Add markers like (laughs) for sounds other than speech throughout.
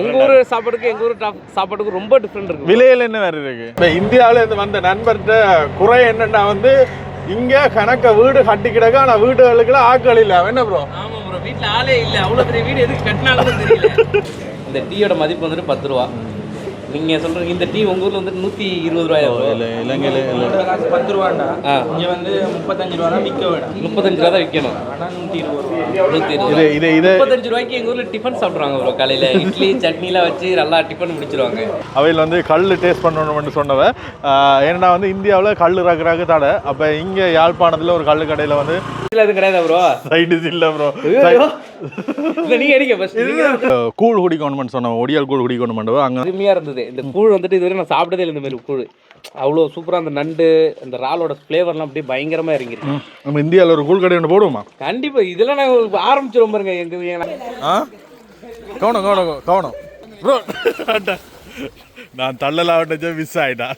உங்க ஊர் சாப்பாடுக்கு எங்க ஊர் சாப்பாடுக்கு ரொம்ப டிஃப்ரெண்ட் இருக்கு. விலையில என்ன வேற இருக்கு? இப்போ இந்தியாவில் இருந்து வந்த நண்பர்கிட்ட குறை என்னன்னா வந்து இங்க கணக்க வீடு கட்டி கிடக்கு ஆனா வீடுகளுக்குலாம் ஆட்கள் இல்ல. என்ன ப்ரோ ஆமா ப்ரோ வீட்ல ஆளே இல்ல. அவ்வளவு பெரிய வீடு எதுக்கு கட்டினாலும் தெரியல. இந்த டீயோட மதிப்பு வந்துட்டு பத்து ரூபா. நீங்க சொல்றீங்க இந்த டீ உங்க ஊர்ல வந்து நூத்தி இருபது ரூபாயா bro? இலங்கையில உங்களோட காசு பத்து ரூபாண்டா. இங்க வந்து முப்பத்தஞ்சு ரூபா தான் விற்க வேணும். முப்பத்தஞ்சு ரூபா தான் விற்கணும் ஆனா நூற்றி இருபது ரூபா. நூத்தி இருபது இது இது இது. முப்பத்தஞ்சு ரூபாய்க்கு எங்க ஊர்ல டிஃபன் சாப்பிடுவாங்க ப்ரோ காலையில. இட்லி சட்னிலாம் வச்சு நல்லா டிஃபன் முடிச்சிருவாங்க. அவையில் வந்து கல் டேஸ்ட் பண்ணணும்னு சொன்னவ. ஏன்னா வந்து இந்தியாவில் கல் ரகுறாக தடை. அப்போ இங்கே யாழ்ப்பாணத்தில் ஒரு கல் கடையில் வந்து இல்ல அது கிடையாது ப்ரோ சைடிஸ் இல்லை ப்ரோ இல்ல நீங்க அடிக்க ஃபர்ஸ்ட் கூழ் குடிக்கணும்னு சொன்னோம் ஒடியால் கூழ் குடிக்கணும்னு அங்கே அருமையா இருந்தது. இந்த கூழ் வந்துட்டு இதுவரை நான் சாப்பிட்டதே இல்லை இந்த மாதிரி கூழ். அவ்வளோ சூப்பரா அந்த நண்டு அந்த இறாலோட ஃப்ளேவர்லாம் அப்படியே பயங்கரமா இறங்கிருக்கு. நம்ம இந்தியாவில் ஒரு கூழ் கடை ஒன்று போடுவோமா? கண்டிப்பா. இதெல்லாம் நாங்க ஆரம்பிச்சிருவோம் பாருங்க எங்க எங்க- ஆ? கவனம் கவனம் கவனம் ப்ரோ. நான் தள்ளலாவட்ட மிஸ் ஆயிட்டா.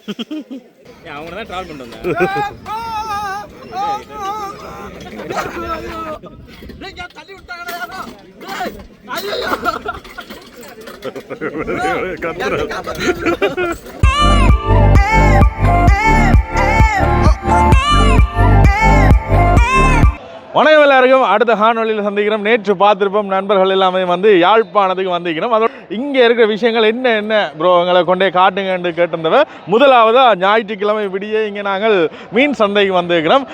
அவங்க தான் ட்ராவல் பண்ணிட்டு வந்தேன். (laughs) കത്തറ வணக்கம் எல்லாருக்கும். அடுத்த காணொலியில் சந்திக்கிறோம். நேற்று பார்த்துருப்போம். நண்பர்கள் எல்லாமே வந்து யாழ்ப்பாணத்துக்கு வந்திருக்கிறோம். அதோட இங்கே இருக்கிற விஷயங்கள் என்ன என்ன? ப்ரோ எங்களை கொண்டே காட்டுங்கன்னு கேட்டிருந்தவ முதலாவதாக ஞாயிற்றுக்கிழமை விடிய இங்கே நாங்கள் மீன் சந்தைக்கு வந்திருக்கிறோம்.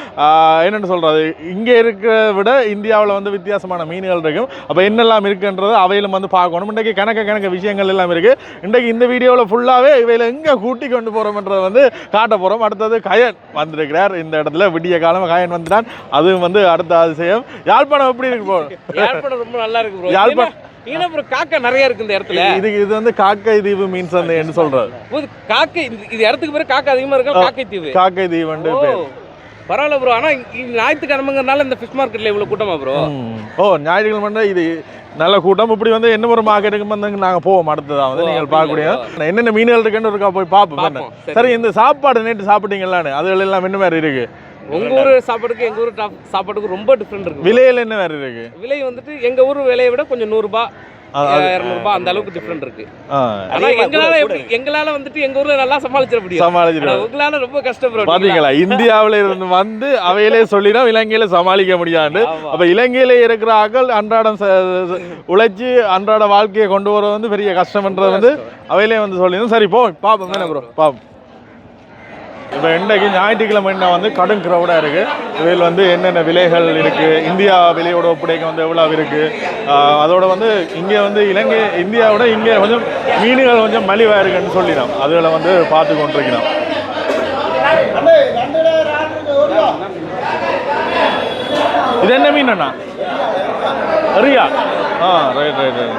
என்னென்னு சொல்கிறது இங்கே இருக்கிற விட இந்தியாவில் வந்து வித்தியாசமான மீன்கள் இருக்கும். அப்போ என்னெல்லாம் இருக்குன்றது அவையிலும் வந்து பார்க்கணும். இன்றைக்கு கணக்க கணக்க விஷயங்கள் எல்லாம் இருக்குது இன்றைக்கு இந்த வீடியோவில் ஃபுல்லாகவே இவையில் எங்கே கூட்டி கொண்டு போகிறோம்ன்றதை வந்து காட்ட போகிறோம் அடுத்தது கயன் வந்திருக்கிறார். இந்த இடத்துல விடிய காலம் கயன் வந்துட்டான் அதுவும் வந்து அடுத்த அதிசயம். யாழ்ப்பாணம் எப்படி இருக்கு போ யாழ்ப்பாணம் ரொம்ப நல்லா இருக்கு ப்ரோ யாழ்ப்பாணம். ஏன்னா ப்ரோ காக்கா நிறைய இருக்கு இந்த இடத்துல. இது இது வந்து காக்கை தீவு மீன் சந்தைன்னு சொல்றது போது காக்கை இது இடத்துக்கு பேர் காக்கா அதிகமா இருக்கா காக்கை தீவு. காக்கை ஓ, பேர். பரவாயில்ல ப்ரோ ஆனா ஞாயிற்றுக்கிழமைங்கிறனால இந்த ஃபிஷ் மார்க்கெட்ல இவ்வளவு கூட்டமா ப்ரோ. ஓ ஞாயிற்றுக்கிழமை இது நல்ல கூட்டம். இப்படி வந்து என்ன ஒரு மார்க்கெட்டுக்கு வந்து நாங்கள் போவோம் அடுத்ததா வந்து நீங்கள் பார்க்கக்கூடிய. என்னென்ன மீன்கள் இருக்குன்னு இருக்கா போய் பார்ப்போம். என்ன. சரி. இந்த சாப்பாடு நேற்று சாப்பிட்டீங்களான்னு அதுகள் எல்லாம் என்ன மாதிரி இருக்கு? உங்க ஊர் சாப்பாடுக்கு எங்க ஊர் சாப்பாடுக்கு ரொம்ப டிஃப்ரெண்ட் இருக்கு. விலையில என்ன மாதிரி இருக்கு? விலை வந்துட்டு எங்க ஊர் விலையை விட கொஞ்சம் நூறு ரூபாய் இரநூறுபா அந்த அளவுக்கு டிஃப்ரெண்ட் இருக்கு. ஆனா எங்களால எப்படி எங்களால வந்துட்டு எங்க ஊர்ல நல்லா சமாளிச்சிட முடியும். சமாளிச்சிடும் ஆனா உங்களால ரொம்ப bro. பாத்தீங்களா? இந்தியாவுல இருந்து வந்து அவையிலே சொல்லினா இலங்கையில சமாளிக்க முடியாது. அப்ப இலங்கையில இருக்கிற ஆக்கள் அன்றாடம் உழைச்சு அன்றாட வாழ்க்கையை கொண்டு வர வந்து பெரிய கஷ்டம்ன்றது வந்து அவையிலே வந்து சொல்லிடும் சரி போ பாப்போம். என்ன ப்ரோ பாப்போம். இப்போ இன்றைக்கு ஞாயிற்றுக்கிழமை நான் வந்து கடும் க்ரௌடாக இருக்குது இதில் வந்து என்னென்ன விலைகள் இருக்குது இந்தியா விலையோட ஒப்படைக்க வந்து எவ்வளோ இருக்குது அதோட வந்து இங்கே வந்து இலங்கை இந்தியாவோட இங்கே கொஞ்சம் மீன்கள் கொஞ்சம் மலிவாக இருக்குன்னு சொல்லிடும் அதில் வந்து பார்த்து கொண்டிருக்கிறோம். இது என்ன மீன் அண்ணா? ரியா. ஆ ரைட் ரைட் ரைட்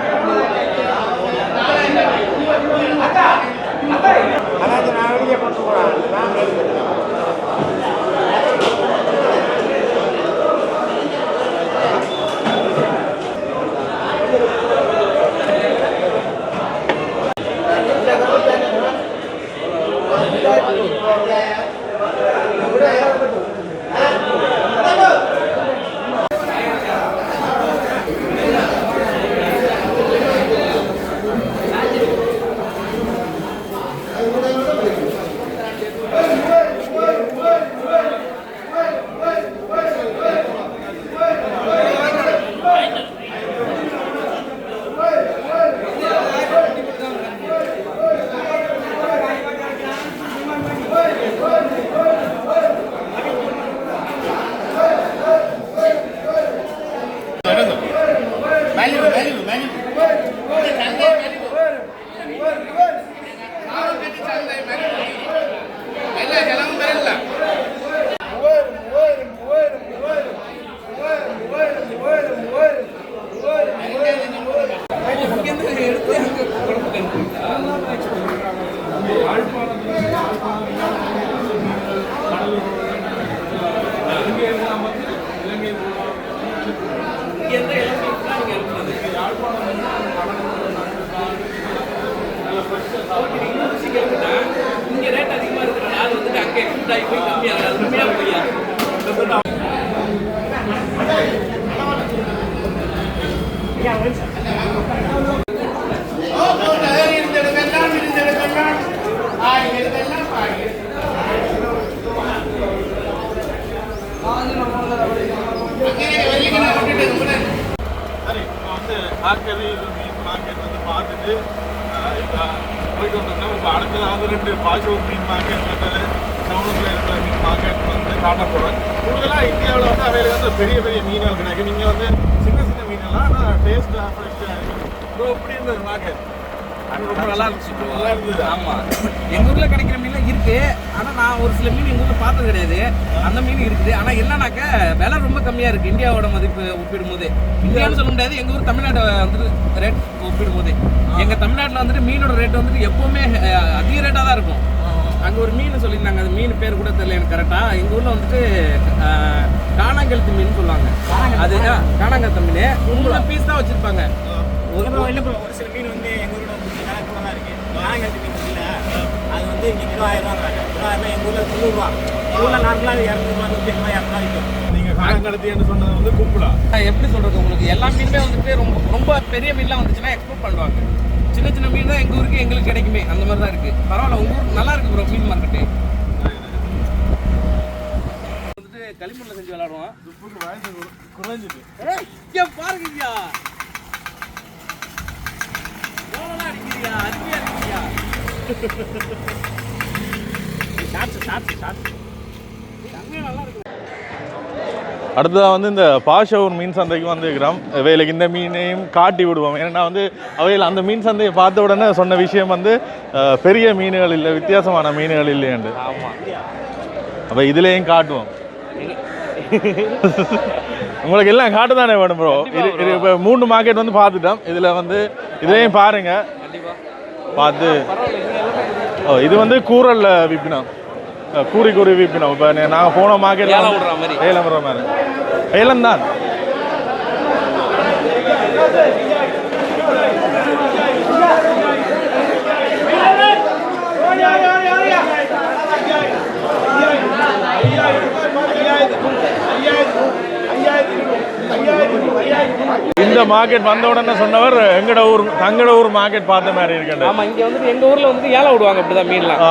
போயிட்டு வந்தோம்னா இப்போ அடுத்தது வந்து ரெண்டு பாஷூர் மீன் மார்க்கெட் மற்றது டவுனுக்குள்ள இருக்கிற மீன் மார்க்கெட் வந்து காட்ட போகிறேன் கூடுதலாக இந்தியாவில் வந்து அவையில் வந்து பெரிய பெரிய மீன்கள் கிடைக்கும். இங்கே வந்து சின்ன சின்ன மீனெல்லாம் ஆனால் டேஸ்ட்டாக ஃப்ரெஷ்ஷாக இருக்கும். ப்ரோ எப்படி இருந்தது மார்க்கெட் அது ரொம்ப நல்லா இருந்துச்சு. நல்லா இருந்ததா? ஆமா. எங்க ஊர்ல கிடைக்கிற மீன்லாம் இருக்கு. ஆனா நான் ஒரு சில மீன் எங்க ஊர்ல பார்த்தது கிடையாது. அந்த மீன் இருக்குது. ஆனா என்னன்னாக்க விலை ரொம்ப கம்மியா இருக்கு. இந்தியாவோட மதிப்பு ஒப்பிடும் போது இந்தியான்னு சொல்ல முடியாது. எங்க ஊர் தமிழ்நாடு வந்துட்டு ரேட் ஒப்பிடும் போது எங்க தமிழ்நாட்டுல வந்துட்டு மீனோட ரேட் வந்துட்டு எப்பவுமே அதிக ரேட்டா தான் இருக்கும். அங்க ஒரு மீன் சொல்லியிருந்தாங்க அந்த மீன் பேர் கூட தெரியல எனக்கு கரெக்டா எங்க ஊர்ல வந்துட்டு காணாங்கழுத்து மீன் சொல்லுவாங்க. அது காணாங்கழுத்து மீன். மூணு பீஸ் தான் வச்சிருப்பாங்க. ஒரு- சில மீன் வந்து எங்கள் ஊரில் தான் இருக்கு. நாங்கள் மீன் இல்லை. அது வந்து இங்கே கிலோ ஆயிரம் ரூபா கிலோ ஆயிரம் எங்கள் ஊரில் தொண்ணூறுரூவா எங்கள் ஊரில் நார்மலாக இரநூறுவா நூற்றி ஐம்பது இரநூறுவா விற்கும். நீங்கள் காலங்கடத்தின்னு சொன்னது வந்து கும்பலா நான் எப்படி சொல்றது உங்களுக்கு? எல்லா மீனுமே வந்துட்டு ரொம்ப ரொம்ப பெரிய மீன்லாம் வந்துச்சுன்னா எக்ஸ்போர்ட் பண்ணுவாங்க. சின்ன சின்ன மீன் தான் எங்கள் ஊருக்கு எங்களுக்கு கிடைக்குமே. அந்த மாதிரி தான் இருக்குது பரவாயில்ல உங்க ஊர் நல்லா இருக்கு ப்ரோ மீன் மார்க்கெட்டு வந்துட்டு களிமண்ணில் செஞ்சு விளையாடுவோம். துப்புக்கு வயசு குறை- குறைஞ்சிது ஏய், இங்க பாருங்க ஐயா அடிக்கிறியா? அருமையா அடிக்கிறியா? ஷார்ட்ஸ் ஷார்ட்ஸ் ஷார்ட்ஸ் நல்லா இருக்கு அடுத்ததாக வந்து இந்த பாஷவூர் மீன் சந்தைக்கு வந்துருக்கிறோம். இவைகளுக்கு இந்த மீனையும் காட்டி விடுவோம். ஏன்னா வந்து அவையில் அந்த மீன் சந்தையை பார்த்த உடனே சொன்ன விஷயம் வந்து பெரிய மீன்கள் இல்லை வித்தியாசமான மீன்கள் இல்லையாண்டு ஆமா. அப்போ இதுலேயும் காட்டுவோம். உங்களுக்கு எல்லாம் காட்டு தானே வேணும் ப்ரோ இது இது இப்போ மூணு மார்க்கெட் வந்து பார்த்துட்டோம். இதில் வந்து இதையும் பாருங்க. கண்டிப்பா. பார்த்து. ஓ இது வந்து கூரல்ல விற்பினோம் கூறி கூறி விற்பினோம் இப்போ நாங்கள் போன மார்க்கெட் ஏலம் விடுற மாதிரி. ஏலம் விடுற மாதிரி. ஏலம் தான். இந்த மார்க்கெட் வந்த உடனே சொன்னவர் எங்கட ஊர் தங்கட ஊர் மார்க்கெட் பார்த்த மாதிரி இருக்கேன் ஆமா இங்க வந்துட்டு எங்க ஊர்ல வந்துட்டு ஏலம் விடுவாங்க அப்படிதான் மீன்லாம்.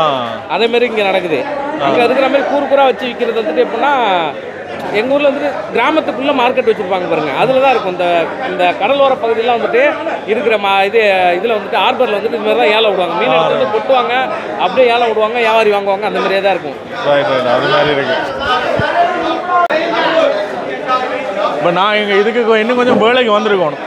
அதே மாதிரி இங்க நடக்குது. அங்க இருக்கிற மாதிரி கூறு கூறா வச்சு விற்கிறது வந்துட்டு எப்படின்னா எங்க ஊர்ல வந்துட்டு கிராமத்துக்குள்ள மார்க்கெட் வச்சிருப்பாங்க பாருங்க. அதுல தான் இருக்கும் இந்த இந்த கடலோர பகுதியெல்லாம் வந்துட்டு இருக்கிற மா இது இதுல வந்துட்டு ஹார்பர்ல வந்துட்டு இது மாதிரி தான் ஏலம் விடுவாங்க. மீன் எடுத்து வந்து கொட்டுவாங்க அப்படியே ஏலம் விடுவாங்க வியாபாரி வாங்குவாங்க அந்த மாதிரியே தான் இருக்கும். அது மாதிரி இருக்கு. இப்போ நான் எங்க இதுக்கு இன்னும் கொஞ்சம் வேலைக்கு வந்திருக்கணும்.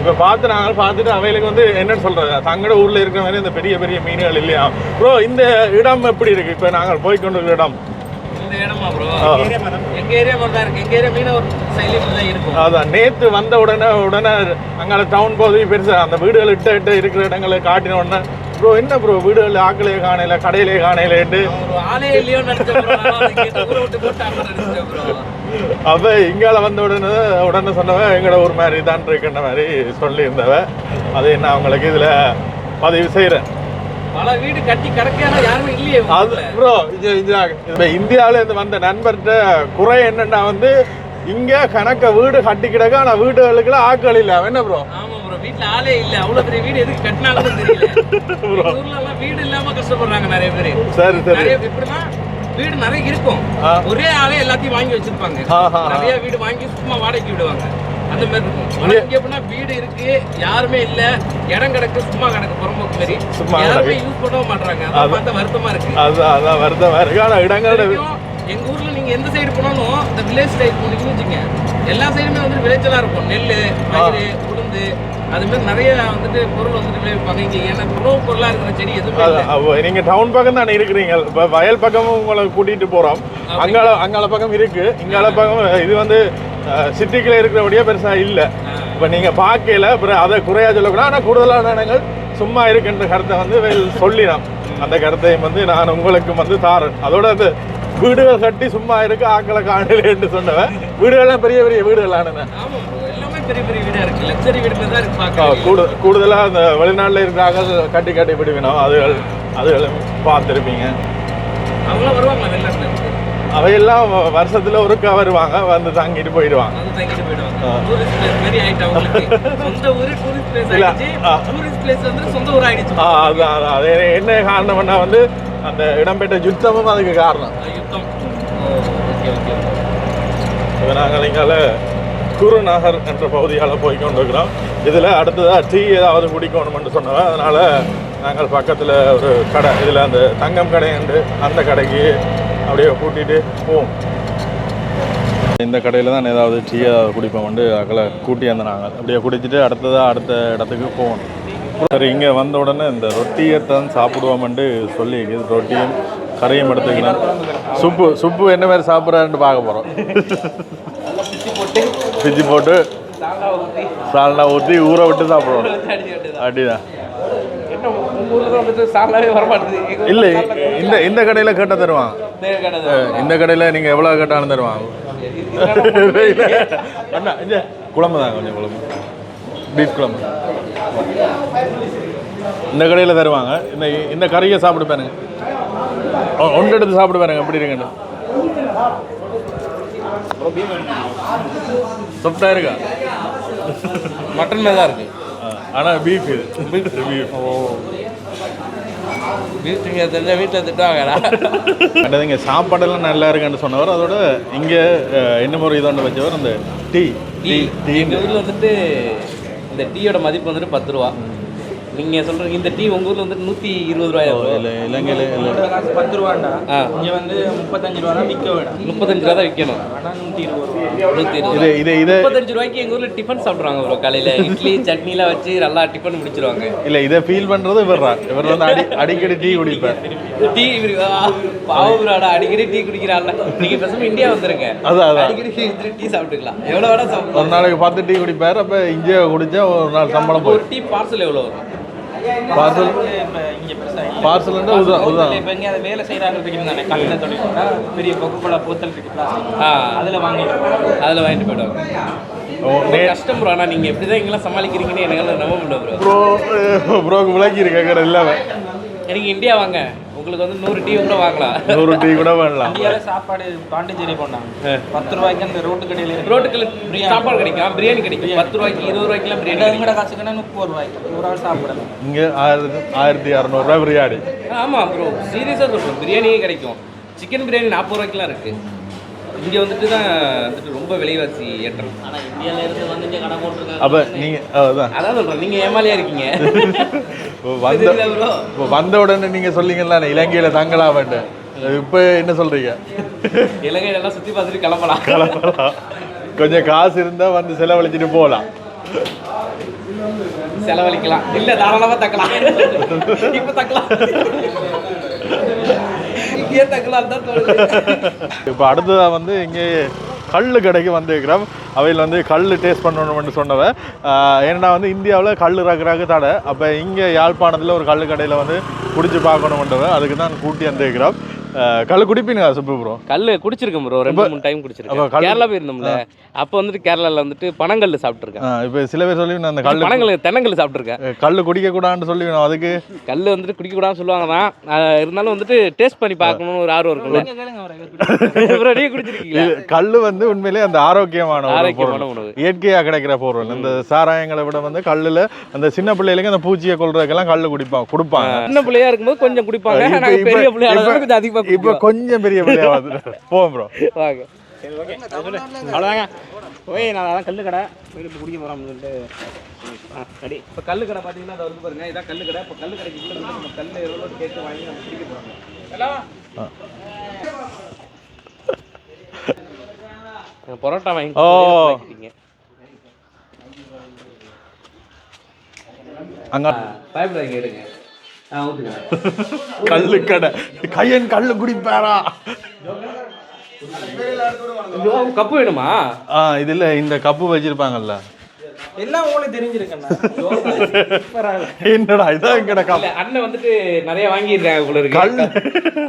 இப்போ பார்த்து நாங்கள் பார்த்துட்டு அவைகளுக்கு வந்து என்னன்னு சொல்றது? தங்கட ஊரில் இருக்கிற மாதிரி இந்த பெரிய பெரிய மீன்கள் இல்லையா? ப்ரோ இந்த இடம் எப்படி இருக்கு? இப்போ நாங்கள் போய் கொண்டிருக்கிற இடம். அதான். நேத்து வந்த உடனே உடனே அங்கால டவுன் பகுதி பெருசா அந்த வீடுகள் இட்ட இட்ட இருக்கிற இடங்களை காட்டின உடனே ப்ரோ என்ன ப்ரோ வீடுகள் ஆக்களையே காணையில கடையிலே காணையிலேண்டு அப்ப இங்கால வந்த உடனே உடனே சொன்னவ எங்கட ஒரு மாதிரி தான் இருக்குன்ற மாதிரி சொல்லியிருந்தவ. அது என்ன அவங்களுக்கு இதுல பதிவு செய்யறேன் பல வீடு கட்டி கிடக்கையான யாருமே இல்லையே அது. ப்ரோ இந்த இந்தியாவில இருந்து வந்த நண்பர்கிட்ட குறை என்னன்னா வந்து இங்க கணக்க வீடு கட்டி கிடக்கு ஆனா வீடுகளுக்குள்ள ஆட்கள் இல்ல. என்ன ப்ரோ ஆமா ப்ரோ வீட்ல ஆளே இல்ல. அவ்வளவு பெரிய வீடு எதுக்கு கட்டினாலும் தெரியல. (laughs) எல்லாம் வீடு இல்லாம கஷ்டப்படுறாங்க நிறைய பேரு. சரி சரி. நிறைய எப்படின்னா வீடு நிறைய இருக்கும். ஒரே ஆளே எல்லாத்தையும் வாங்கி வச்சிருப்பாங்க. நிறைய வீடு வாங்கி சும்மா வாடகைக்கு விடுவாங்க. அந்த மாதிரி இருக்கும். ஆனா இங்க எப்படின்னா வீடு இருக்கு யாருமே இல்ல இடம் கிடக்கு சும்மா கிடக்கு புறம்போக்கு மாதிரி. சும்மா யாருமே. யூஸ் பண்ணவும் மாட்டாங்க அதான் பார்த்தா வருத்தமா இருக்கு. அதான் அதான் வருத்தமா இருக்கு. ஆனா இடங்களோட எங்க ஊர்ல நீங்க எந்த சைடு போனாலும் இந்த வில்லேஜ் டைப் போனீங்கன்னு வச்சுங்க எல்லா சைடுமே வந்து விளைச்சலா இருக்கும். நெல் பயிர் மருந்து அது மாதிரி நிறைய வந்துட்டு பொருள் வந்துட்டு விளைவிப்பாங்க இங்க ஏன்னா உணவுப் பொருளா இருக்கிற செடி எதுவுமே அது, இல்லை. அப்போ நீங்க டவுன் பக்கம் தானே இருக்கிறீங்க. இப்போ வயல் பக்கமும் உங்களை கூட்டிட்டு போறோம். அங்கால அங்கால பக்கம் இருக்கு. இங்கால பக்கம் இது வந்து சிட்டிக்குள்ள இருக்கிறபடியே பெருசா இல்ல. இப்போ நீங்க பார்க்கல அப்புறம் அதை குறையா சொல்லக்கூடாது. ஆனா கூடுதலான இடங்கள் சும்மா இருக்குன்ற கருத்தை வந்து சொல்லினோம் அந்த கருத்தையும் வந்து நான் உங்களுக்கு வந்து தாரேன். அதோட அந்த வீடுகள் கட்டி சும்மா இருக்கு ஆக்களை காணலன்னு சொன்னவன். வீடுகள்லாம் பெரிய பெரிய bro. எல்லாமே பெரிய பெரிய வீடா இருக்கு. லக்ஸரி வீடுங்க தான் இருக்கு பார்க்க கூடு கூடுதலாக அந்த வெளிநாட்டில் இருக்கிறாங்க கட்டி கட்டி பிடிக்கணும் அதுகள் அதுகள் பார்த்துருப்பீங்க. அவங்களாம் வருவாங்களா வெளிநாட்டுல? அவையெல்லாம் வருஷத்துல ஒருக்கா வருவாங்க. வந்து தங்கிட்டு போயிடுவாங்க. (laughs) அது என்ன காரணம்னா வந்து அந்த இடம்பெற்ற யுத்தமும் அதுக்கு காரணம். யுத்தம். நாங்கள் இங்கால குருநகர் என்ற பகுதியால் போய் கொண்டிருக்கிறோம் இதில் அடுத்ததாக டீ ஏதாவது குடிக்கணும்னு சொன்னோம் அதனால் நாங்கள் பக்கத்தில் ஒரு கடை இதில் அந்த தங்கம் கடை உண்டு அந்த கடைக்கு அப்படியே கூட்டிகிட்டு போவோம் இந்த கடையில் தான் ஏதாவது டீ ஏதாவது குடிப்போம் வந்து அகலை கூட்டி வந்து நாங்கள் அப்படியே குடிச்சிட்டு அடுத்ததாக அடுத்த இடத்துக்கு போகணும் சரி இங்கே வந்த உடனே இந்த ரொட்டியை தான் சாப்பிடுவோம்ட்டு சொல்லி இது ரொட்டியும் கரையும் எடுத்துக்கணும் சுப்பு சுப்பு என்ன மாதிரி சாப்பிட்றாருன்னு பார்க்க போகிறோம் பிச்சு போட்டு சால்னா ஊற்றி ஊற விட்டு சாப்பிடுவோம். அப்படிதான் இல்லை இந்த இந்த கடையில் கேட்டால் தான். இந்த கடையில் நீங்கள் எவ்வளோ கேட்டாலும் தருவாங்க அண்ணா இந்த குழம்பு தான் கொஞ்சம் குழம்பு. பீஃப் குழம்பு. இந்த கடையில் தருவாங்க. இந்த இந்த கறியை சாப்பிட்டு பாருங்க. ஒன்று எடுத்து சாப்பிட்டு பாருங்க எப்படி இருக்குன்னு. சாஃப்டாக இருக்கா? மட்டன் மேல தான் இருக்கு ஆனால் பீஃப் இது. பீஃப் வீட்டுக்கு தெரிஞ்ச வீட்டில் திட்டுவாங்கடா. அதாவது இங்கே சாப்பாடெல்லாம் நல்லா இருக்குன்னு சொன்னவர். அதோட இங்கே என்ன ஒரு இது ஒன்று வச்சவர்? அந்த டீ. டீ. எங்கள் ஊரில் வந்துட்டு இந்த டீயோட மதிப்பு வந்துட்டு பத்து ரூபா. நீங்கள் சொல்கிறீங்க இந்த டீ உங்கள் ஊரில் வந்துட்டு நூற்றி இருபது ரூபாயா? இல்லை இலங்கையில் இல்லை. காசு பத்து ரூபாண்டா? ஆ. இங்கே வந்து முப்பத்தஞ்சு ரூபா தான் விற்க வேணும். முப்பத்தஞ்சு ரூபா தான் விற்கணும். ஆனால் நூற்றி இருபது ரூபா. நூற்றி இருபது. இது இது இது முப்பத்தஞ்சு ரூபாய்க்கு எங்கள் ஊரில் டிஃபன் சாப்பிட்றாங்க ப்ரோ காலையில். இட்லி சட்னிலாம் வச்சு நல்லா டிஃபன் முடிச்சிருவாங்க. இல்லை இதை ஃபீல் பண்ணுறது இவர் தான் இவர் வந்து அடி அடிக்கடி டீ குடிப்பார் டீ பாவம்ராடா அடிக்கடி டீ குடிக்கிறாள்ல நீங்கள் பேசாம இந்தியா வந்துருங்க. அதான், அதான். அடிக்கடி டீ சாப்பிட்டுக்கலாம். எவ்வளோ வேணா ஒரு சாப்பிடலாம் நாளைக்கு பத்து டீ குடிப்பார் அப்போ இங்கே குடிச்சா ஒரு நாள் சம்பளம் ஒரு போகும் டீ பார்சல் எவ்வளோ வரும்? பார்சல் இப்போ இங்கே பெருசாக பார்சல் இப்போ இங்கே அதை வேலை செய்கிறாங்க தானே கட்டிட தொழில்னா பெரிய கொக்கோலா போத்தல் இருக்கு பிளாஸ்டிக் ஆ. அதில் வாங்கிட்டு அதில் வாங்கிட்டு போயிடுவாங்க. கஷ்டம் ப்ரோ ஆனால் நீங்கள் எப்படி தான் இங்கெல்லாம் சமாளிக்கிறீங்கன்னு எனக்கு நம்ப முடியல ப்ரோ ப்ரோ ப்ரோக்கு விளக்கி இருக்க கடை இல்லாமல் எனக்கு இந்தியா வாங்க. உங்களுக்கு வந்து நூறு டீ கூட வாங்கலாம். நூறு டீ கூட வேணலாம் இந்தியாவில் சாப்பாடு பாண்டிச்சேரி போனாங்க பத்து ரூபாய்க்கு அந்த ரோட்டு கடையில் ரோட்டுக்கு சாப்பாடு கிடைக்கும் பிரியாணி கிடைக்கும். பத்து ரூபாய்க்கு இருபது ரூபாய்க்குலாம் பிரியாணி எங்கட காசுக்குன்னா முப்பது ரூபாய்க்கு. ஒரு ஆள் சாப்பிடலாம் இங்கே ஆயிரத்தி ஆயிரத்தி இரநூறுவா பிரியாணி. ஆமாம் ப்ரோ சீரியஸாக சொல்கிறேன் பிரியாணியே கிடைக்கும். சிக்கன் பிரியாணி நாற்பது ரூபாய்க்குலாம் இருக்குது இங்கே வந்துட்டு தான் வந்துட்டு ரொம்ப விலைவாசி ஏற்றம். ஆனால் இந்தியாவில இருந்து வந்து இங்கே கடை போட்டிருக்காங்க. அப்போ நீங்கள் அதான். அதான் சொல்கிறேன் நீங்கள் ஏமாலியாக இருக்கீங்க. வந்த இப்போ வந்த உடனே நீங்கள் சொன்னீங்கல்ல இலங்கையில் தங்கலாமட்டு இப்போ என்ன சொல்கிறீங்க இலங்கையிலலாம் சுற்றி பார்த்துட்டு கிளம்பலாம். கிளம்பலாம். கொஞ்சம் காசு இருந்தால் வந்து செலவழிச்சிட்டு போகலாம் செலவழிக்கலாம். இல்ல தாராளமா தக்கலாம். இப்ப தக்கலாம் இங்கே தக்கலாம் தான் தோணுது (laughs) இப்போ அடுத்ததாக வந்து இங்கே கல் கடைக்கு வந்திருக்கிறோம். அவையில் வந்து கல் டேஸ்ட் பண்ணணும்னு சொன்னவ. ஏன்னா வந்து இந்தியாவில் கல் ரக தடை. அப்போ இங்கே யாழ்ப்பாணத்தில் ஒரு கல் கடையில் வந்து குடிச்சு பார்க்கணுன்றவ அதுக்கு தான் கூட்டி வந்திருக்கிறோம். கல் குடிப்பீங்களா சுப்பு ப்ரோ கல்லு குடிச்சிருக்கேன் ப்ரோ ரெண்டு மூணு டைம் குடிச்சிருக்கேன். கேரளா போயிருந்தோம்ல அப்போ வந்துட்டு கேரளால வந்துட்டு பனங்கல் சாப்பிட்டுருக்கேன். இப்போ சில பேர் சொல்லி நான் அந்த கல் பனங்கல் தென்னங்கல் சாப்பிட்டுருக்கேன். கல் குடிக்கக்கூடாதுன்னு சொல்லி நான் அதுக்கு கல் வந்துட்டு குடிக்க கூடாதுன்னு சொல்லுவாங்க தான் இருந்தாலும் வந்துட்டு டேஸ்ட் பண்ணி பார்க்கணும்னு ஒரு ஆர்வம் அவரை ப்ரோ நீ குடிச்சிருக்கீங்களா? கல் வந்து உண்மையிலே அந்த ஆரோக்கியமான ஒரு ஆரோக்கியமான உணவு. இயற்கையாக கிடைக்கிற பொருள். இந்த சாராயங்களை விட வந்து கல்லில் அந்த சின்ன பிள்ளைகளுக்கு அந்த பூச்சியை கொள்றதுக்கெல்லாம் கல் குடிப்பாங்க கொடுப்பாங்க. சின்ன பிள்ளையா இருக்கும்போது கொஞ்சம் குடிப்பாங்க. பெரிய பிள்ளையா இப்ப- கொஞ்சம் அதிகமா இப்போ கொஞ்சம் பெரிய பிள்ளையா வந்து போவோம் ப்ரோ வாங்க அவ்வளோதாங்க போய் நான் அதான் கல்லு கடை போயிட்டு இப்போ குடிக்க போகிறோம்னு சொல்லிட்டு இப்போ கல்லு கடை பார்த்தீங்கன்னா அதை வந்து பாருங்க இதான் கல்லு கடை இப்போ கல்லு கடைக்கு வந்து நம்ம கல்லு எவ்வளோ கேட்டு வாங்கி நம்ம குடிக்க போகிறோம் பரோட்டா வாங்கி ஓ. வாங்கிக்கிறீங்க. அங்க பயப்படாதீங்க எடுங்க (laughs) கல்லு கடை. கையன் கல்லு குடிப்பாரா? கப்பு வேணுமா? ஆ இதுல இந்த கப்பு வச்சிருப்பாங்கல்ல. எல்லாம் உங்களுக்கு தெரிஞ்சிருக்கேண்ணா. (laughs) என்னடா இதான் எங்கட கப்பு அண்ணன் வந்துட்டு நிறைய வாங்கியிருக்காங்க போல கல்.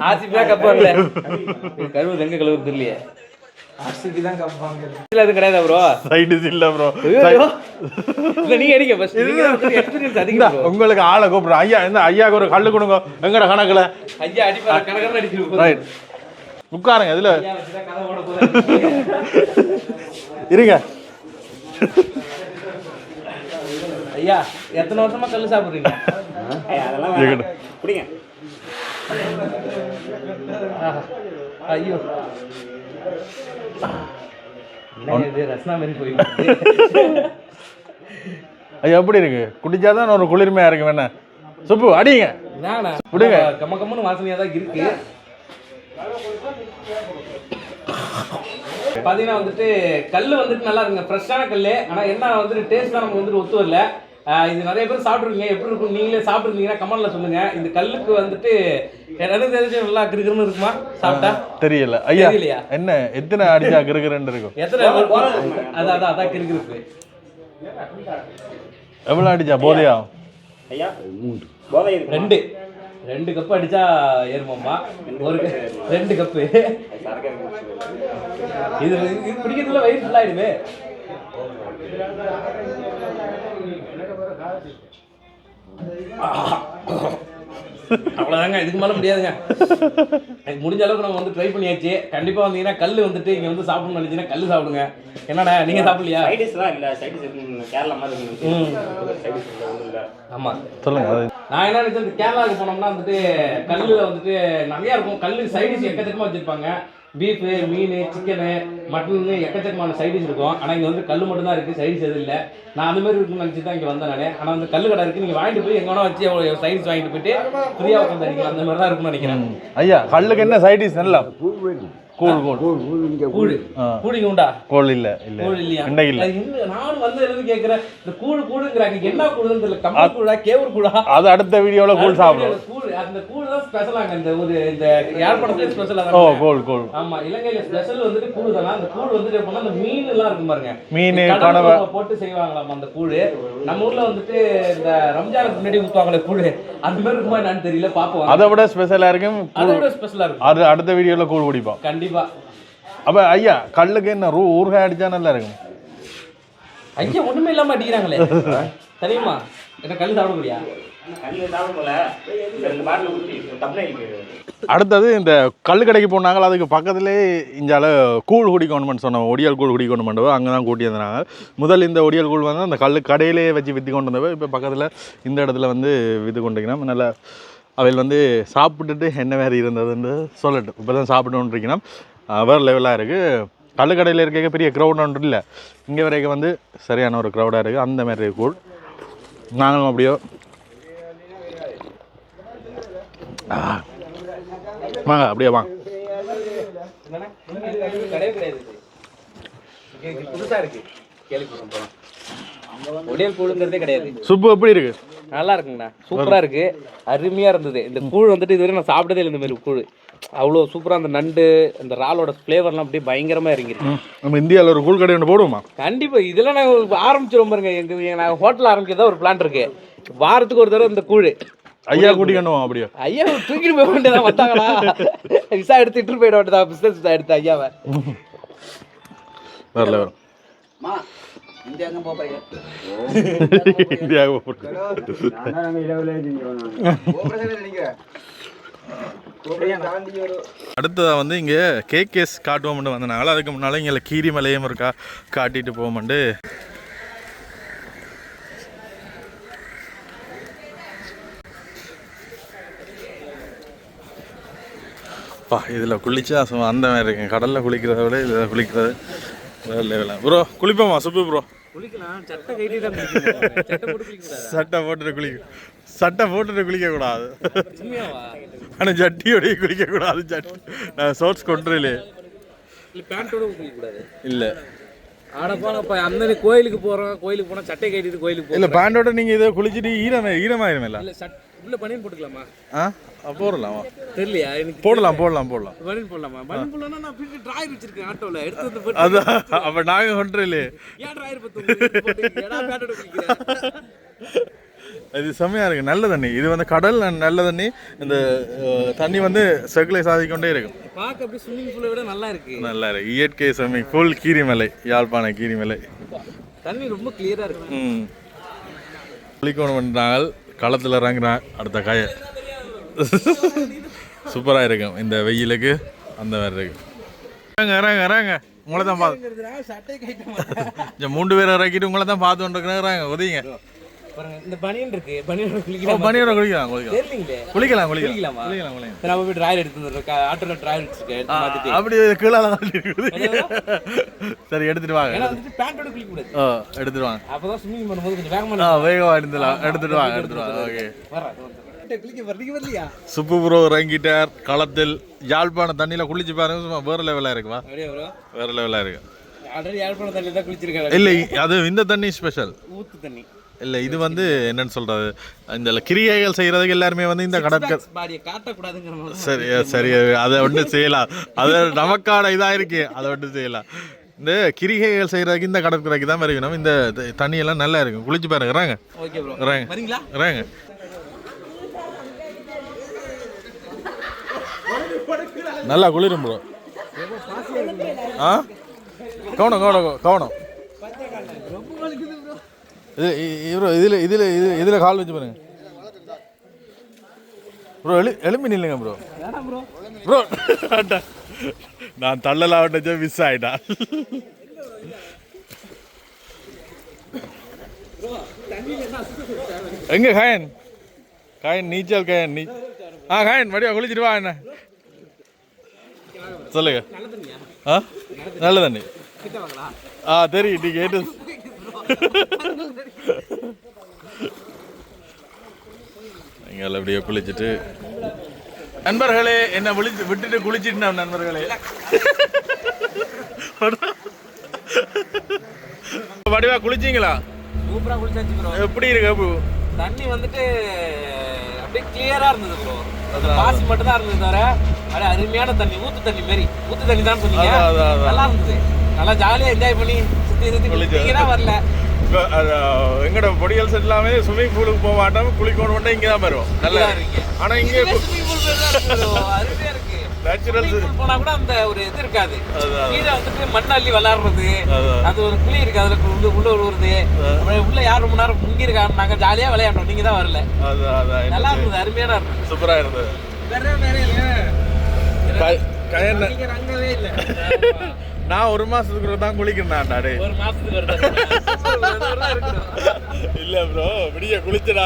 ஆசிப்பா கப்பு வரல. கழுவுது எங்க கழுவுது தெரியலையே. ஆர்சிபி தான் கப்பாங்க இல்ல அது கிடையாதா ப்ரோ சைடு இல்ல ப்ரோ இல்ல நீங்க அடிங்க ஃபர்ஸ்ட் நீங்க எக்ஸ்பீரியன்ஸ் அதிகம் bro. உங்களுக்கு ஆளை கூப்பிடுறோம் ஐயா இந்த ஐயாக்கு ஒரு கல்லு கொடுங்க. எங்கட கணக்குல? ஐயா ரைட் உட்காருங்க இதுல. (laughs) இருங்க. ஐயா எத்தனை வருஷமா கல்லு சாப்பிடுறீங்க? அதெல்லாம். குடிங்க. ஐயோ. ஐயா எப்படி இருக்கு? குடிச்சாதான் ஒரு குளிர்மையா இருக்கு வேணா. சுப்பு அடிங்க. விடுங்க. கம்ம கம்மன்னு வாசனையா தான் இருக்கு. பாத்தீங்கன்னா வந்துட்டு கல்லு வந்துட்டு நல்லா இருக்குங்க. ஃப்ரெஷ்ஷான கல்லு. ஆனா என்ன வந்துட்டு டேஸ்ட் நமக்கு வந்துட்டு ஒத்து வரல. இது நிறைய பேர் சாப்பிட்ருக்கீங்க எப்படி இருக்கும்? நீங்களே சாப்பிட்ருந்தீங்கன்னா கமெண்ட்ல சொல்லுங்க. இந்த கல்லுக்கு வந்துட்டு எனக்கு தெரிஞ்சு நல்லா கிருக்குன்னு இருக்குமா? சாப்பிட்டா? தெரியல. ஐயா தெரியலையா? என்ன எத்தனை அடிச்சா கிருக்குறேன்னு இருக்கும்? எத்தனை அதான் அதான் அதான் கிருக்கு எவ்வளவு அடிச்சா? போதையா? ஐயா போதை இருக்கு ரெண்டு. ரெண்டு கப்பு அடிச்சா ஏறுமாம்மா? ஒரு ரெண்டு கப்பு. இது இது குடிக்கிறதுல வயிறு ஃபுல் அவ்வளோதாங்க இதுக்கு மேலே முடியாதுங்க. எனக்கு முடிஞ்ச அளவுக்கு நம்ம வந்து ட்ரை பண்ணியாச்சு. கண்டிப்பாக வந்தீங்கன்னா கல் வந்துட்டு இங்கே வந்து சாப்பிடணும்னு நினச்சிங்கன்னா கல் சாப்பிடுங்க. என்னடா நீங்கள் சாப்பிடலையா? சைடிஷ்லாம் இல்லை சைடிஷ் இருக்கு. கேரளா மாதிரி இல்லை ஆமாம் சொல்லுங்க. அது நான் என்ன நினைச்சேன் கேரளாவுக்கு போனோம்னா வந்துட்டு கல்லுல வந்துட்டு நிறைய இருக்கும். கல்லு சைடிஷ் எக்கச்சக்கமா வச்சிருப்பாங்க. பீஃப் மீன் சிக்கனு மட்டன் எக்கச்சக்கமான சைடிஷ் இருக்கும். ஆனா இங்க வந்து கல்லு மட்டும் தான் இருக்கு சைடிஷ் எதுவும் இல்ல. நான் அந்த மாதிரி இருக்குன்னு நினைச்சு தான் இங்க வந்தேன் நானு. ஆனா அந்த கல்லு கடை இருக்கு. நீங்க வாங்கிட்டு போய் எங்க வேணா வச்சு சைடிஷ் வாங்கிட்டு போயிட்டு ஃப்ரீயா உட்காந்து அடிக்கலாம். அந்த மாதிரி தான் இருக்கும்னு நினைக்கிறேன். ஐயா கல்லுக்கு என்ன சைடிஸ் நல்லா. கூழ் கூழ். கூழு ஆ. கூடிங்க உண்டா? கூழ் இல்ல இல்ல. கூழ் இல்லையா? இன்னைக்கு இல்ல. நானும் வந்து இருந்து கேக்குறேன்? இந்த கூழு கூழுங்கிறாங்க என்ன கூழுன்னு தெரியல. கம்பி கூழா கேவூர் கூழா? அது அடுத்த வீடியோல கூழ் சாப்பிடுவோம். கூழ். அந்த கூழ் ஸ்பெஷலாங்க இந்த ஒரு இந்த யாழ்ப்பாணத்துல ஸ்பெஷல் ஓ அதான் கூழ் கூழ் ஆமா இலங்கையில ஸ்பெஷல் வந்துட்டு கூழ் தானா. அந்த கூழ் வந்துட்டு எப்படின்னா அந்த மீன் எல்லாம் இருக்கும் பாருங்க. மீன், கனவா. போட்டு செய்வாங்களாம் அந்த கூழ். நம்ம ஊர்ல வந்துட்டு இந்த ரம்ஜானுக்கு முன்னாடி ஊத்துவாங்களே கூழ். அந்த மாதிரி இருக்குமா என்னன்னு தெரியல பாப்போம் அதை விட ஸ்பெஷலா இருக்கும் அதை விட ஸ்பெஷலா இருக்கும். அது அடுத்த வீடியோல கூழ் குடிப்போம். கண்டிப்பா. அப்ப ஐயா கல்லுக்கு என்ன ரூ ஊறுகாய் அடிச்சா நல்லா இருக்கும்? ஐயா ஒண்ணுமே இல்லாம அடிக்கிறாங்களே. (laughs) தெரியுமா? என்ன கல் சாப்பிட முடியா? அடுத்தது இந்த கல் கடைக்கு போனாங்க அதுக்கு பக்கத்துலேயே இஞ்சால கூழ் கவர்மெண்ட் சொன்னோம் ஒடியல் கூழ் கவர்மெண்ட் அங்கே தான் கூட்டி வந்தாங்க முதல் இந்த ஒடியல் கூழ் வந்து அந்த கல் கடையிலேயே வச்சு விற்று கொண்டு வந்தவ இப்போ பக்கத்தில் இந்த இடத்துல வந்து விற்று கொண்டிருக்கணும் நல்லா அவையில் வந்து சாப்பிட்டுட்டு என்ன வேறு இருந்ததுன்னு சொல்லட்டும். இப்போ தான் சாப்பிடணுன்றிருக்கணும் இருக்கணும் வேறு லெவலாக இருக்குது கல்லுக்கடையில் இருக்க பெரிய க்ரௌட் ஒன்று இல்லை. இங்கே வரைக்கும் வந்து சரியான ஒரு க்ரௌடாக இருக்குது அந்த மாதிரி கூழ். நாங்களும் அப்படியோ ஆ. வாங்க அப்படியே வாங்க. ஒடியல் கூழுங்கிறதே கிடையாது சுப்பு எப்படி இருக்கு? நல்லா இருக்குங்கண்ணா. சூப்பரா இருக்கு. அருமையா இருந்தது. இந்த கூழ் வந்துட்டு இதுவரை நான் சாப்பிட்டதே இல்லை இந்த மாதிரி கூழ். அவ்வளோ சூப்பரா அந்த நண்டு அந்த இறாலோட ஃப்ளேவர்லாம் அப்படியே பயங்கரமா இறங்கிருக்கு. நம்ம இந்தியாவில் ஒரு கூழ் கடை ஒன்று போடுவோமா? கண்டிப்பா. இதெல்லாம் நாங்கள் ஆரம்பிச்சிடும் பாருங்க. எங்க எங்க- நாங்க ஹோட்டல் ஆரம்பிக்கிறதா ஒரு பிளான் இருக்கு. வாரத்துக்கு ஒரு தடவை இந்த கூழ். ஐயா கூட்டிக்கணும் அப்படியே? ஐயா தூக்கிட்டு போக வேண்டியதா வந்தாங்களா? விசா எடுத்துட்டு போயிட வேண்டியதா பிசினஸ் விசா எடுத்து ஐயாவை. வரல வரும் இந்தியாவுக்கு போட்டு அடுத்ததாக வந்து இங்கே கேகேஎஸ் காட்டுவோம்னு வந்தனால அதுக்கு முன்னால் இங்கே கீரி மலையும் இருக்கா காட்டிட்டு போவோம்ண்டு. பா இதில் குளிச்சா அந்த மாதிரி இருக்கு கடலில் குளிக்கிறத விட இதில் குளிக்கிறது வேறு லெவலில் ப்ரோ குளிப்போமா சுப்பு ப்ரோ குளிக்கலாம். சட்டை போட்டுட்டு குளிக்க சட்டை போட்டுட்டு குளிக்கக்கூடாது. ஆனால் ஜட்டியோடய குளிக்கக்கூடாது ஜட்டி. நான் ஷார்ட்ஸ் கொண்டுல இல்ல அந்த கோயிலுக்கு போறோம் கோயிலுக்கு போனா சட்டை கட்டிட்டு கோயிலுக்கு இல்ல பேண்டோட நீங்க இதை குளிச்சுட்டு ஈரம் ஈரமாயிருமில்ல இல்ல? உள்ள பனியன் போட்டுக்கலாமா? ஆ? போடலாம் தெரியலையா? எனக்கு போடலாம் போடலாம் போடலாம். பனியன் போடலாமா? பனியன் போடலாம் நான் பின்னாடி டிராயர் வச்சிருக்கேன் ஆட்டோல. எடுத்து வந்து போட்டு அதான் அப்ப நாங்க கொண்டுல ஏன் டிராயர் பத்து ஏடா பேட்டோட குளிக்கிறேன் இது செம்மையா இருக்கு நல்ல தண்ணி. இது வந்து கடல் நல்ல தண்ணி. இந்த தண்ணி வந்து சர்க்குலை சாதிக்கொண்டே இருக்கும். பார்க்க அப்படியே ஸ்விம்மிங் பூலை விட நல்லா இருக்கு. நல்லா இருக்கு. இயற்கை செம்மி ஃபுல் கீரிமலை யாழ்ப்பாண கீரிமலை. தண்ணி ரொம்ப கிளியரா இருக்கு. ம். குளிக்கணும் பண்ணுறாங்க களத்தில் இறங்குறாங்க அடுத்த காய. சூப்பராக இருக்கும் இந்த வெயிலுக்கு அந்த மாதிரி இருக்கும் இறங்க இறங்க இறங்க. உங்களை தான் பார்த்து மூன்று பேரை இறக்கிட்டு உங்களை தான் பார்த்து கொண்டிருக்கிறேன் இறங்க உதவிங்க பாருங்க இந்த பனியன் இருக்கு. பனியன் ஓ குளிக்கலாம் பனியோட குளிக்கலாம் குளிக்கலாம். தெரியலீங்களே? குளிக்கலாம் குளிக்கலாம். குளிக்கலாமா? குளிக்கலாம் குளிக்கலாம். சரி நம்ம போய் டிராயர் எடுத்து வந்துடுறோம். ஆட்டோல டிராயர் அப்படி கீழே சரி எடுத்துட்டு வாங்க. ஏன்னா வந்துட்டு பேண்டோட குளிக்க கூடாது ஓ எடுத்துட்டு வாங்க. அப்பதான் ஸ்விம்மிங் பண்ணும்போது கொஞ்சம் வேகமா எடுத்துலாம் எடுத்துட்டு வாங்க எடுத்துட்டு வாங்க. ஓகே. வரேன் சுப்பு ப்ரோ இறங்கிட்டார். களத்தில் யாழ்ப்பாண தண்ணியில குளிச்சு பாருங்க. சும்மா வேற அப்படியே ப்ரோ வேற லெவலாக இருக்கு. ஆல்ரெடி தான் குளிச்சிருக்காரு. இல்லை அது இந்த தண்ணி ஸ்பெஷல் ஊத்து தண்ணி. இல்லை இது வந்து என்னன்னு சொல்றது? இந்த கிரிகைகள் செய்யறதுக்கு எல்லாருமே வந்து இந்த கடற்கரை காட்டக்கூடாதுங்கிற சரி சரி அதை ஒன்று செய்யலாம். அது நமக்கான இதாக இருக்கு. அதை ஒன்று செய்யலாம். இந்த கிரிகைகள் செய்யறதுக்கு இந்த கடற்கரைக்கு தான் வரைக்கணும் இந்த தண்ணியெல்லாம் நல்லா இருக்கும். குளிச்சு பாருங்க இறாங்க. வரீங்களா? இறாங்க. நல்லா குளிரும் ப்ரோ ஆ? கவனம் கவனம் கவனம். இது ப்ரோ இதில் இதில் இது இதில் கால் வச்சு பாருங்க. ப்ரோ எழு எலும்பி நில்லுங்க ப்ரோ. ப்ரோ. நான் தள்ளலாம் விட்டச்சே மிஸ் ஆயிட்டா. எங்க காயன்? காயன் நீச்சல் காயன் நீ ஆ காயன் வடிவா குளிச்சிட்டு வா என்ன? சொல்லுங்க. ஆ? நல்ல தண்ணி. ஆ தெரியும் நீ கேட்டு நீங்கள் அப்படியே குளிச்சுட்டு. நண்பர்களே என்ன விழிச்சு விட்டுட்டு குளிச்சிட்டு நண்பர்களே. வடிவா குளிச்சிங்களா? சூப்பரா குளிச்சாச்சு ப்ரோ எப்படி இருக்கு அப்போ தண்ணி வந்துட்டு அப்படியே கிளியரா இருந்தது ப்ரோ பாசி மட்டும் தான் இருந்தது தவிர அப்படியே அருமையான தண்ணி ஊத்து தண்ணி மாரி. ஊத்து தண்ணி தான் சொன்னீங்க. நல்லா இருந்தது. நல்லா ஜாலியா என்ஜாய் பண்ணி. குளிச்சீங்க தான் வரல. இப்போ அது, எங்கட பொடியல் செட் எல்லாமே ஸ்விம்மிங் பூலுக்கு போக மாட்டோம். குளிக்கணும் மட்டும் இங்கே தான் வருவோம். நல்லா இருக்கு. ஆனால் இங்கே தான் இருக்கு. நேச்சுரல் போனா கூட அந்த ஒரு இது இருக்காது. கீழே வந்துட்டு மண் அள்ளி விளையாடுறது அதான். அது. ஒரு குழி இருக்கு அதுல உள்ள உள்ள அப்புறம் உள்ள யார் ரொம்ப நேரம் முங்கி இருக்காங்க நாங்க ஜாலியா விளையாடுறோம். நீங்க தான் வரல. நல்லா இருந்தது அருமையான இருந்தது சூப்பராக இருந்தது. வேற வேற இல்ல. கை- கயன் நீங்க ரங்கவே இல்ல. (laughs) நான் ஒரு மாசத்துக்கு தான் குளிக்கிறேன் டே ஒரு மாசத்துக்கு இல்ல ப்ரோ விடிய குளிச்சடா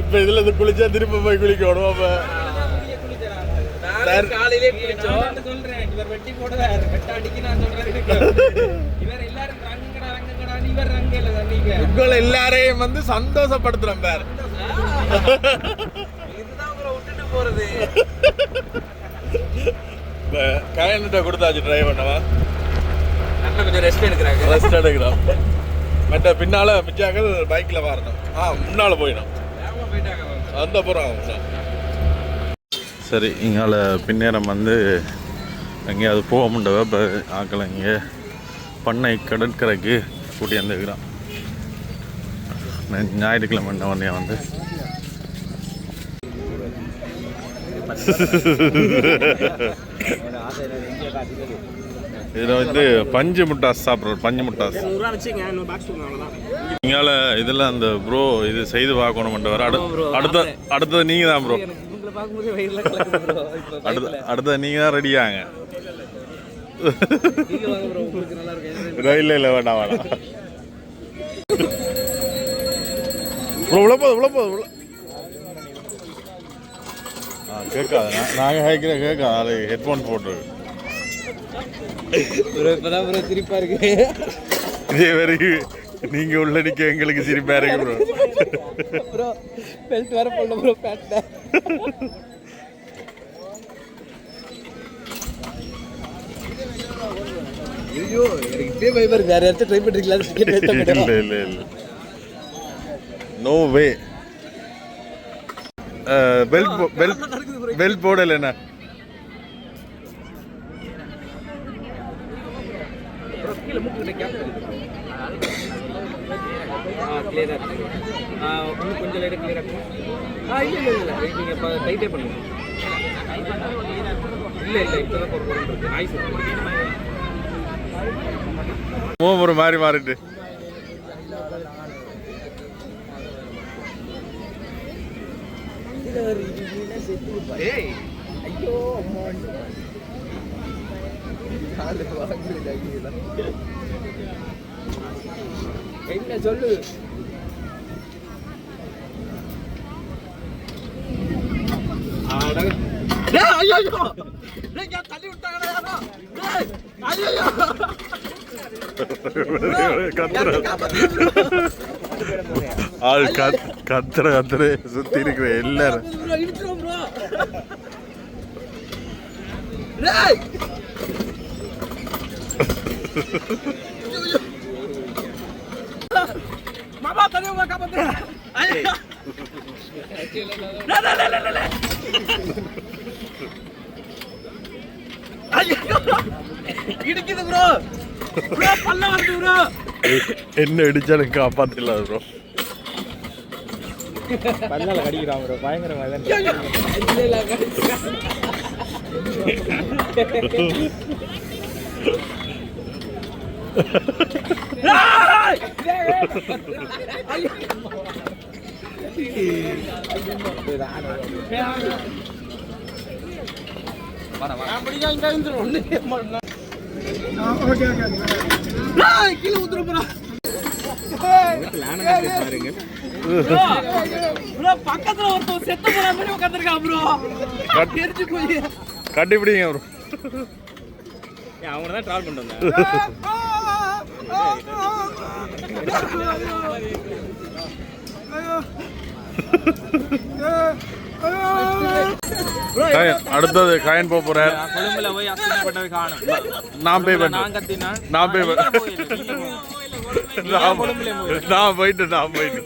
இப்ப இதுல இருந்து குளிச்சா திரும்ப போய் குளிக்கணும் அப்ப. நானும் காலையிலே குளிச்சோம் சொல்றேன் இவர் வெட்டி போடுவார் வெட்ட அடிக்க நான் சொல்றேன். இவர் எல்லாரும் ரங்கடா ரங்கடா இவர் ரங்க இல்ல தண்ணிங்க உங்களை எல்லாரையும் வந்து சந்தோஷப்படுத்துறேன் பேர் இதுதான் விட்டுட்டு போறது. (laughs) கயன்கிட்ட கொடுத்தாச்சு டிரைவ் பண்ணவா கொஞ்சம் ரெஸ்ட் எடுக்கிறாங்க ரெஸ்ட் எடுக்கிறோம் மற்ற பின்னால மிச்சாக்கள் பைக்ல வரணும் ஆ முன்னால போயிடும் அந்த புறம் சரி இங்கால பின்னேரம் வந்து எங்கேயாவது போக முடியவ இப்போ ஆக்களை இங்கே பண்ணை கடற்கரைக்கு கூட்டி வந்துருக்கிறான் ஞாயிற்றுக்கிழமை வண்டியா வந்து இதில் வந்து பஞ்சு முட்டாஸ் சாப்பிட்றோம் பஞ்சு முட்டாஸ். இங்கால இதில் அந்த ப்ரோ இது செய்து பார்க்கணும் வர. அடுத்த அடுத்தது நீங்கள் தான் ப்ரோ அடுத்த அடுத்தது நீங்கள் தான் ரெடியாங்க இல்லை இல்லை வேண்டாம் வேண்டாம். ப்ரோ உள்ள போதும் உள்ள போதும் உள்ள. ஆ கேட்காது. நாங்கள் கேட்குற கேட்காது. அது ஹெட்ஃபோன் போட்டுருக்கு. (laughs) ப்ரோ இப்பதான் ப்ரோ சிரிப்பா இருக்கு. இதே வரைக்கும் நீங்கள் உள்ளடிக்க எங்களுக்கு சிரிப்பா இருக்கு ப்ரோ ப்ரோ பெல்ட் வேற போடல ப்ரோ பேண்ட்ல ஐயோ எனக்கு பயமா இருக்கு. வேற யாராச்சும் ட்ரை டிக்கெட் இல்லை இல்லை இல்லை. No way belt belt belt போடல கீழே மூக்கு கேப் ஆ கிளியரா இருக்கு. இன்னும் கொஞ்சம் லைட்டா கிளியரா இருக்கு. ஆ இல்ல இல்ல இல்ல. நீங்க இப்ப டைட்டே பண்ணுங்க. இல்ல இல்ல இப்பதான் ஒரு பொருள் இருக்கு. நாய்ஸ் ஒரு மாதிரி மாறிட்டு. ஏய் ஐயோ அம்மா. என்ன சொல்லு? ஆள் கத்துற கத்துற சுத்தி இருக்கிற எல்லாரும். மாமா தனியா உங்க காப்பாத்து ஐயோ லே, லே, லே, லே, லே, லே. ஐயோ இடிக்குது ப்ரோ ப்ரோ பல்ல வருது ப்ரோ என்ன அடிச்சாலும் காப்பாத்திடல ப்ரோ பல்லால கடிக்கிறான். ப்ரோ பயங்கரமா தான் இல்ல கீழே ஊத்துற போறா. பாருங்க பக்கத்துல ஒருத்தன் செத்து போற மாதிரி உட்காந்துருக்கான் ப்ரோ தெரிஞ்சு போய் கட்டிப்பிடிங்க ப்ரோ அவங்க தான் ட்ராவல் பண்ணிட்டு வந்தேன் அடுத்தது காயின் போக போறார். கொழும்புல போய் அசிங்கப்பட்டது காணும். நான் போய் போயிட்டு நான் போயிட்டு.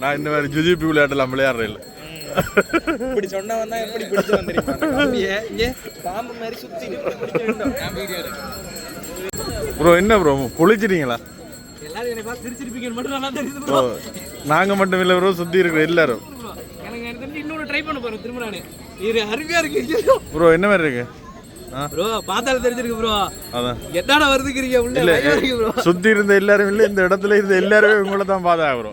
நான் இந்த மாதிரி ஜுஜிபி விளையாட்டுலாம் விளையாடுறேன் இல்லை. இப்படி சொன்னவன் தான் எப்படி பிடிச்சு இங்கே பாம்பு மாதிரி சுத்தி ப்ரோ என்ன ப்ரோ குளிச்சிட்டீங்களா எல்லாரும் என்னை பார்த்து சிரிச்சிருப்பீங்கன்னு மட்டும் நல்லா தெரியுது ப்ரோ நாங்கள் மட்டும் இல்லை ப்ரோ சுற்றி இருக்கிற எல்லாரும். ப்ரோ என்ன மாதிரி இருக்கு? ப்ரோ பார்த்தாலும் தெரிஞ்சிருக்கு ப்ரோ அதான். என்னடா வருதுக்கிறீங்க? உள்ள ப்ரோ சுத்தி இருந்த எல்லாரும் இல்ல இந்த இடத்துல இருந்த எல்லாருமே உங்களை தான் பார்த்தா ப்ரோ